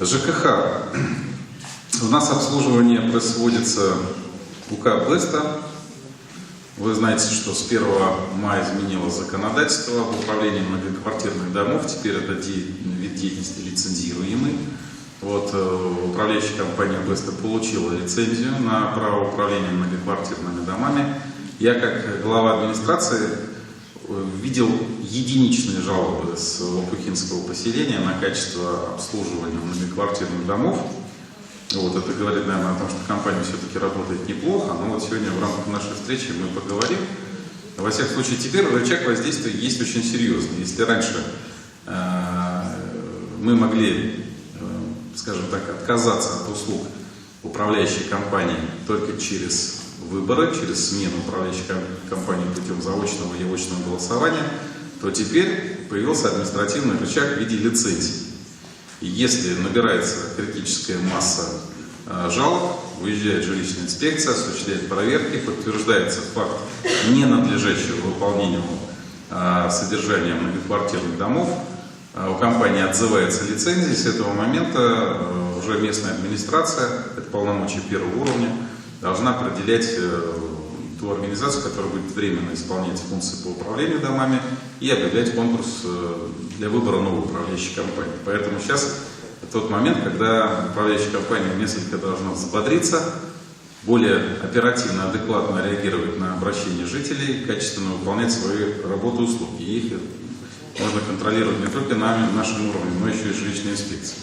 ЖКХ. У нас обслуживание производится УК Блеста. Вы знаете, что с 1 мая изменилось законодательство об управлении многоквартирных домов. Теперь это вид деятельности лицензируемый. Вот, э, управляющая компания Блеста получила лицензию на право управления многоквартирными домами. Я, как глава администрации, видел единичные жалобы с Лопухинского поселения на качество обслуживания многоквартирных домов. Вот это говорит, наверное, о том, что компания все-таки работает неплохо. Но вот сегодня в рамках нашей встречи мы поговорим. Во всяком случае, теперь рычаг воздействия есть очень серьезный. Если раньше э, мы могли, э, скажем так, отказаться от услуг управляющей компании только через выборы, через смену управляющей ком- компании очного голосования, то теперь появился административный рычаг в виде лицензий. И если набирается критическая масса э, жалоб, выезжает жилищная инспекция, осуществляет проверки, подтверждается факт ненадлежащего выполнению э, содержания многоквартирных домов, э, у компании отзывается лицензия, с этого момента уже местная администрация, это полномочия первого уровня, должна определять э, ту организацию, которая будет временно исполнять функции по управлению домами и объявлять конкурс э, для выбора новой управляющей компании. Поэтому сейчас тот момент, когда управляющая компания несколько должна взбодриться, более оперативно, адекватно реагировать на обращения жителей, качественно выполнять свою работу и услуги. И их можно контролировать не только нами, нашим уровнем, но еще и жилищной инспекцией.